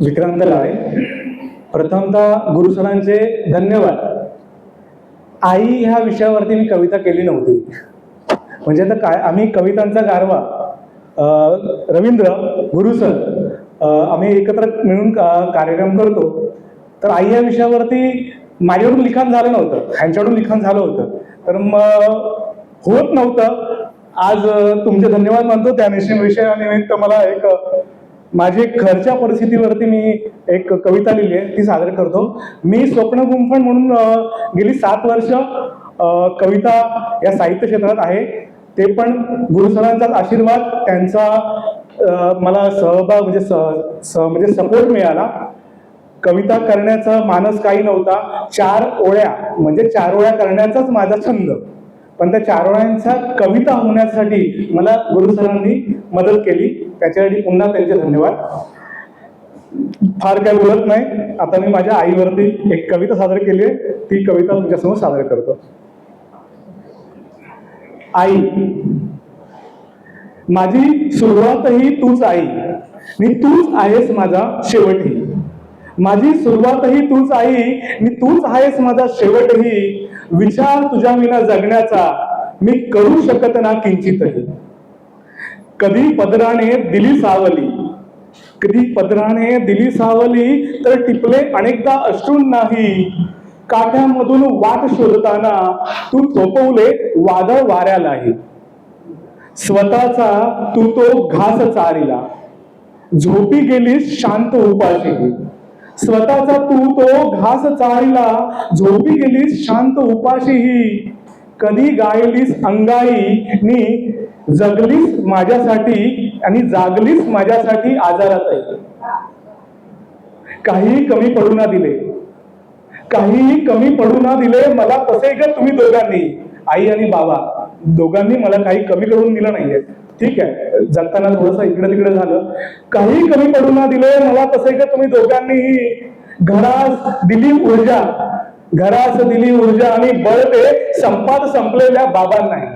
विक्रांत लाळे प्रथमतः गुरुसरांचे धन्यवाद. आई ह्या विषयावरती मी कविता केली नव्हती. म्हणजे आता काय आम्ही कवितांचा गारवा. रवींद्र गुरुसर आम्ही एकत्र मिळून का- कार्यक्रम करतो. तर आई या विषयावरती माझ्याकडून लिखाण झालं नव्हतं ह्यांच्याकडून लिखाण झालं होतं. तर मग होत नव्हतं. आज तुमचे धन्यवाद मानतो. त्या निश्चित विषयानिमित्त मला एक माझी एक घरच्या परिस्थितीवरती मी एक कविता लिहिली आहे ती सादर करतो. मी स्वप्न गुंफण म्हणून गेली सात वर्ष कविता या साहित्य क्षेत्रात आहे. ते पण गुरुसरांचाच आशीर्वाद त्यांचा मला सहभाग म्हणजे स- स- म्हणजे सपोर्ट मिळाला. कविता करण्याचा मानस काही नव्हता. चार ओळ्या म्हणजे चार ओळ्या करण्याचाच माझा छंद. पण त्या चार कविता होण्यासाठी मला गुरु सरांनी मदत केली. त्याच्यासाठी पुन्हा त्यांचे धन्यवाद. फार काही बोलत नाही. आता मी माझ्या आईवरती एक कविता सादर केली आहे. ती कविता तुमच्यासमोर सादर करतो. आई माझी सुरुवातही तूच आई. मी तूच आहेस माझा शेवटही. माझी सुरुवातही तूच आई. मी तूच आहेस माझा शेवटही. विचार तुझ्या विना जगण्याचा मी करू शकत ना किंचितही. कधी पदराने दिली सावली कधी पदराने दिली सावली तर टिपले अनेकदा अश्रून नाही. काठ्यामधून वाट शोधताना तू थोपवले वादळ वाऱ्यालाही. स्वतःचा तू तो घास चारिला. झोपी गेलीस शांत उपाशी स्वतःचा तू तो घास चारीला झोपी गेलीस शांत उपाशीही. कधी गायलीस अंगाई नी जगलीस माझ्यासाठी आणि जागलीस माझ्यासाठी आजारातही काही कमी पडू ना दिले. काहीही कमी पडू ना दिले मला तसे का तुम्ही दोघांनी. आई आणि बाबा दोघांनी मला काही कमी करून दिलं नाहीये. ठीक आहे. जगताना थोडस इकडे तिकडे झालं. काही कमी पडू ना दिले मला तसं का तुम्ही दोघांनीही घरास दिली ऊर्जा. घरास दिली ऊर्जा आणि बळ ते संपात संपलेल्या बाबांनाही.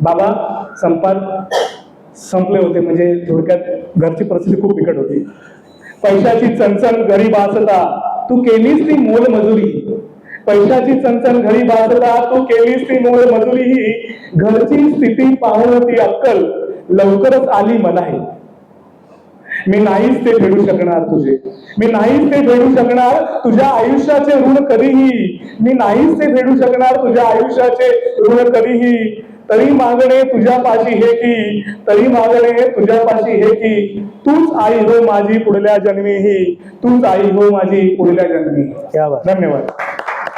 बाबा संपात संपले होते म्हणजे थोडक्यात घरची परिस्थिती खूप बिकट होती. पैशाची चणचण घरी बासता तू केलीस ती मोल मजुरी. पैशाची चणचण घरी बाजला तू केलीस ती मोल मजुरी. ही घरची स्थिती पाहून ती अक्कल. लवकरच आली मलाही मी नाहीच ते फेडू शकणार तुझे. मी नाहीच ते फेडू शकणार तुझ्या आयुष्याचे ऋण कधीही. मी नाहीच ते फेडू शकणार तुझ्या आयुष्याचे ऋण कधीही. तरी मागणे तुझ्या पाशी हे की तरी मागणे तुझ्या पाशी हे की तूच आई हो माझी पुढल्या जन्मीही. तूच आई हो माझी पुढल्या जन्मी धन्यवाद.